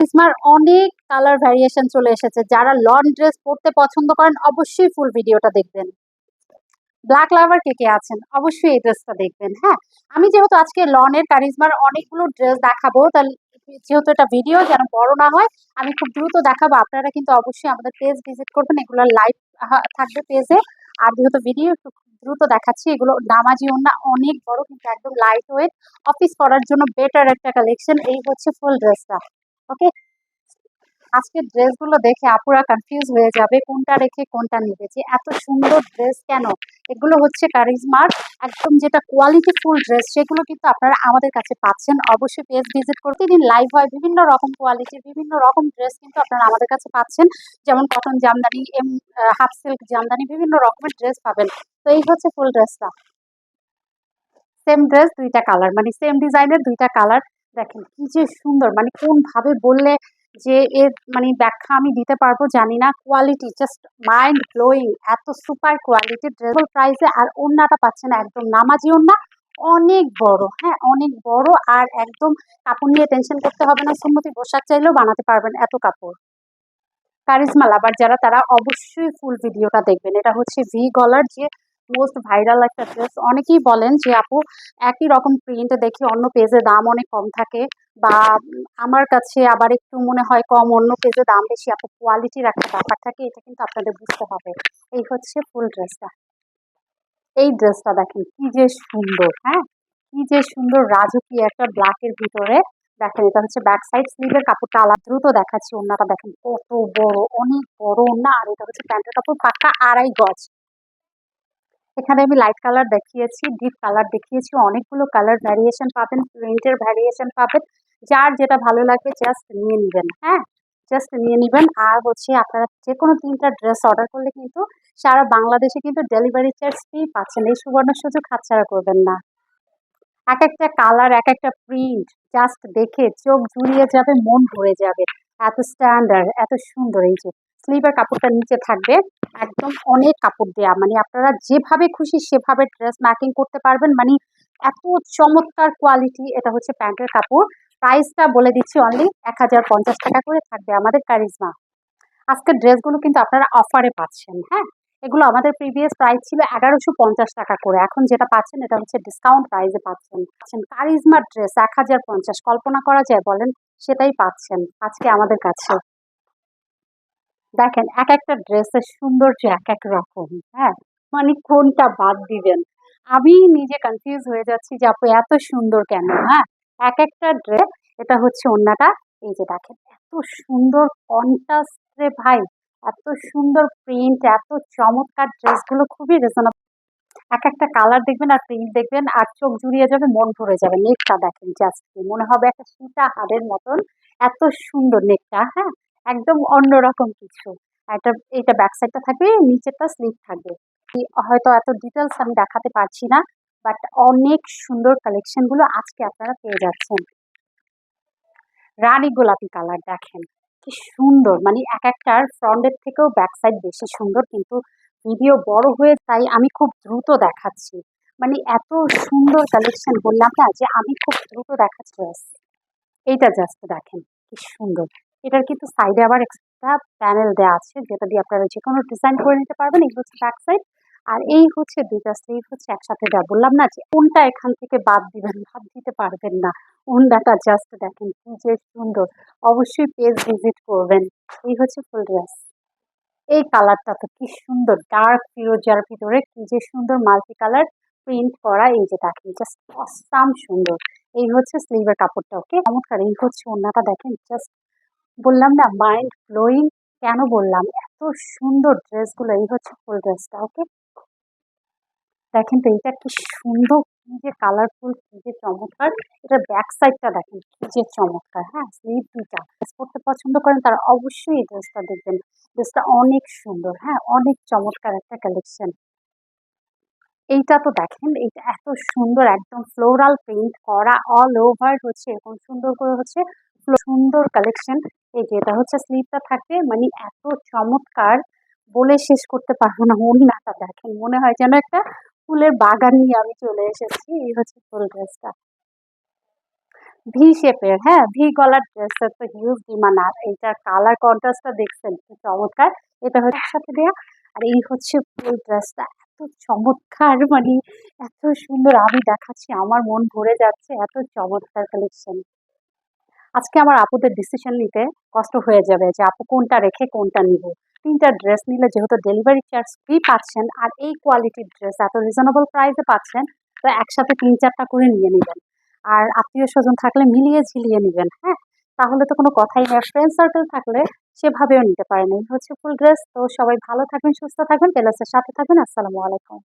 কারিজমার অনেক colour variation চলে এসেছে। যারা লন ড্রেস পরতে পছন্দ করেন, অবশ্যই ফুল ভিডিওটা দেখবেন। ব্ল্যাক লাভার কে কে আছেন, অবশ্যই এই ড্রেসটা দেখবেন হ্যাঁ? আমি যেহেতু আজকে লনের কারিজমার অনেকগুলো ড্রেস দেখাবো, তাহলে যেহেতু এটা ভিডিও যেন বড় না হয়, আমি খুব দ্রুত দেখাবো। আপনারা কিন্তু অবশ্যই আমাদের পেজ ভিজিট করবেন, এগুলো লাইভ থাকবে পেজে আর যেহেতু ভিডিও একটু দ্রুত দেখাচ্ছি, এগুলো নামাজি ওনা অনেক বড়, কিন্তু একদম লাইট ওয়েট অফিস করার জন্য বেটার একটা কালেকশন এই হচ্ছে ফুল ড্রেসটা ওকে আজকের ড্রেসগুলো দেখে আপুরা কনফিউজ হয়ে যাবে, কোনটা রেখে কোনটা নিবে যে এত সুন্দর ড্রেস কেন? এগুলো হচ্ছে কারিজমার একদম যেটা কোয়ালিটি ফুল ড্রেস সেগুলো কিন্তু আপনারা আমাদের কাছে পাচ্ছেন। অবশ্যই পেজ ভিজিট করতে দিন লাইভ হয়, বিভিন্ন রকম কোয়ালিটির বিভিন্ন রকম ড্রেস কিন্তু আপনারা আমাদের কাছে পাচ্ছেন। যেমন cotton jamdani, um half silk jamdani, বিভিন্ন রকমের ড্রেস পাবেন। তো এই হচ্ছে ফুল ড্রেসটা সেম ড্রেস দুইটা কালার মানে সেম ডিজাইনের দুইটা কালার দেখেন কি যে সুন্দর। মানে কোন ভাবে বললে যে এর মানে ব্যাখ্যা আমি দিতে পারব জানি না। কোয়ালিটি জাস্ট মাইন্ড ব্লোয়িং এত সুপার কোয়ালিটি ড্রেসেবল প্রাইসে আর ওন্নাটা পাচ্ছেন একদম নামাজি ওন্না অনেক বড় হ্যাঁ অনেক বড় আর একদম কাপড় নিয়ে টেনশন করতে হবে না। সম্মতি পোশাক চাইলেও বানাতে পারবেন এত কাপড়। কারিজমা লাভার যারা, তারা অবশ্যই ফুল ভিডিওটা দেখবেন। এটা হচ্ছে ভি গলার যে মোস্ট ভাইরাল একটা ড্রেস অনেকেই বলেন যে, আপু, একই রকম প্রিন্ট দেখি অন্য পেজে দাম অনেক কম থাকে বা আমার কাছে আবার একটু মনে হয় কম, অন্য পেজে দাম বেশি। আপু কোয়ালিটির একটা ব্যাপার থাকে, এটা কিন্তু আপনাদের বুঝতে হবে। এই হচ্ছে ফুল ড্রেসটা এই ড্রেসটা দেখেন, কি যে সুন্দর হ্যাঁ? কি যে সুন্দর রাজকীয় একটা ব্ল্যাকের ভিতরে। দেখেন, এটা হচ্ছে ব্যাক সাইড স্লিভের কাপড়টা আলাদা। দ্রুত দেখাচ্ছি ওনাটা দেখেন, কত বড়, অনেক বড় ওনা আর এটা হচ্ছে প্যান্টের কাপড় পাক্কা আড়াই গজ। এখানে আমি লাইট কালার দেখিয়েছি ডিপ কালার দেখিয়েছি, অনেকগুলো কালার ভ্যারিয়েশন পাবেন প্রিন্টের ভ্যারিয়েশন পাবেন। যার যেটা ভালো লাগবে জাস্ট নিয়ে নেবেন হ্যাঁ? জাস্ট নিয়ে নেবেন। আর হচ্ছে আপনারা যে কোনো তিনটা ড্রেস অর্ডার করলে কিন্তু সারা বাংলাদেশে কিন্তু ডেলিভারি চার্জ ফ্রি পাচ্ছেন। এই সুবর্ণ সুযোগ হাতছাড়া করবেন না। এক একটা কালার এক একটা প্রিন্ট জাস্ট দেখে চোখ জুড়িয়ে যাবে, মন ভরে যাবে। এত স্ট্যান্ডার্ড এত সুন্দর এই যে। স্লিভের কাপড়টা নিচে থাকবে। একদম অনেক কাপড় দেয়া। মানে আপনারা যেভাবে খুশি সেভাবে ড্রেস ম্যাকিং করতে পারবেন। মানে এত চমৎকার কোয়ালিটি এটা হচ্ছে প্যান্টের কাপড়। প্রাইসটা বলে দিচ্ছি অনলি এক হাজার পঞ্চাশ টাকা করে থাকবে আমাদের কারিজমা আজকের ড্রেসগুলো কিন্তু আপনারা অফারে পাচ্ছেন হ্যাঁ? এগুলো আমাদের প্রিভিয়াস প্রাইস ছিল এগারোশো পঞ্চাশ টাকা করে। এখন যেটা পাচ্ছেন এটা হচ্ছে ডিসকাউন্ট প্রাইসে পাচ্ছেন। পাচ্ছেন কারিজমার ড্রেস এক হাজার পঞ্চাশ। কল্পনা করা যায় বলেন, সেটাই পাচ্ছেন আজকে আমাদের কাছে। দেখেন এক একটা ড্রেসের সৌন্দর্য এক এক রকম হ্যাঁ? মানে কোনটা বাদ দিবেন? আমি নিজে কনফিউজ হয়ে যাচ্ছি যে আপু এত সুন্দর কেন হ্যাঁ? এক একটা ড্রেস, এটা হচ্ছে অন্যটা এই যে দেখেন, এত সুন্দর কন্ট্রাস্ট রে ভাই, এত সুন্দর প্রিন্ট এত চমৎকার ড্রেসগুলো খুবই রিজনেবল এক একটা কালার দেখবেন আর প্রিন্ট দেখবেন, আর চোখ জুড়িয়ে যাবে, মন ভরে যাবে নেকটা দেখেন জাস্ট মনে হবে একটা সীতা হাড়ের মতন, এত সুন্দর নেকটা হ্যাঁ? একদম অন্যরকম কিছু। এটা এটা ব্যাক সাইডটা থাকবে, নিচেরটা স্লিপ থাকবে। হয়তো এত ডিটেলস আমি দেখাতে পারছি না বাট অনেক সুন্দর কালেকশনগুলো আজকে আপনারা পেয়ে যাচ্ছেন। রানী গোলাপি কালার দেখেন, কি সুন্দর। মানে এক একটার ফ্রন্টের থেকেও ব্যাক সাইড বেশি সুন্দর, কিন্তু ভিডিও বড় হয়ে তাই আমি খুব দ্রুত দেখাচ্ছি। মানে এত সুন্দর কালেকশন বললাম না যে আমি খুব দ্রুত দেখাচ্ছি। এইটা জাস্ট দেখেন, কি সুন্দর। এটার কিন্তু সাইডে আবার এক্সট্রা প্যানেল দেওয়া আছে, যেটা দিয়ে আপনারা যে কোনো ডিজাইন করে নিতে পারবেন। এই হচ্ছে ব্যাক সাইড আর এই হচ্ছে দুইটা স্লিভ হচ্ছে একসাথে দেওয়া বললাম না যে কোনটা এখান থেকে বাদ দিবেন, বাদ দিতে পারবেন না। ওন্ডাটা জাস্ট দেখেন কি যে সুন্দর। অবশ্যই পেজ ভিজিট করবেন। এই হচ্ছে ফুল ড্রেস এই কালারটা তো কি সুন্দর। ডার্ক ফিরোজার ভিতরে কি যে সুন্দর মাল্টি কালার প্রিন্ট করা। এই যে দেখেন জাস্ট অসাম সুন্দর। এই হচ্ছে স্লিভের কাপড়টা ওকে চমৎকার। এই হচ্ছে ওন্নাটা দেখেন জাস্ট বললাম না মাইন্ড ব্লোয়িং কেন বললাম? এত সুন্দর ড্রেসগুলো এই হচ্ছে ফুল ড্রেসটা ওকে দেখেন তো এটা কি সুন্দর, কি যে কালারফুল কি যে চমৎকার। এটা ব্যাক সাইডটা দেখেন, কি যে চমৎকার হ্যাঁ? স্লিভ দুইটা ড্রেস পরতে পছন্দ করেন, তারা অবশ্যই এই ড্রেসটা দেখবেন। ড্রেসটা অনেক সুন্দর হ্যাঁ? অনেক চমৎকার একটা কালেকশন এইটা তো দেখেন, এইটা এত সুন্দর, একদম ফ্লোরাল প্রিন্ট করা অল ওভার হচ্ছে, এরকম সুন্দর করে হচ্ছে সুন্দর কালেকশন এই যে, এটা হচ্ছে স্লিপটা থাকবে মানে এত চমৎকার বলে শেষ করতে পারব না, ওড়নাটা দেখেন। মনে হয় যেন একটা ফুলের বাগান নিয়ে আমি চলে এসেছি, এই হচ্ছে ফুল ড্রেসটা। ভি শেপের হ্যাঁ ভি গলার ড্রেসের তো হিউজ ডিমান্ড আর এইটার কালার কন্ট্রাস্টটা দেখছেন, কি চমৎকার। এটা হচ্ছে সাথে দেয়া, আর এই হচ্ছে ফুল ড্রেসটা। এত চমৎকার মানে এত সুন্দর, আমি দেখাচ্ছি, আমার মন ভরে যাচ্ছে, এত চমৎকার কালেকশন আজকে আমার আপুদের ডিসিশন নিতে কষ্ট হয়ে যাবে যে আপু কোনটা রেখে কোনটা নিব। তিনটা ড্রেস নিলে যেহেতু ডেলিভারি চার্জ ফ্রি পাচ্ছেন আর এই কোয়ালিটির ড্রেস এত রিজনেবল প্রাইসে পাচ্ছেন, তো একসাথে তিন চারটা করে নিয়ে নেবেন। আর আত্মীয় স্বজন থাকলে মিলিয়ে ঝিলিয়ে নেবেন হ্যাঁ? তাহলে তো কোনো কথাই নেই। ফ্রেন্ড সার্কেল থাকলে সেভাবেও নিতে পারেন। এই হচ্ছে ফুল ড্রেস তো সবাই ভালো থাকবেন, সুস্থ থাকবেন। পেলাসের সাথে থাকবেন। আসসালামু আলাইকুম।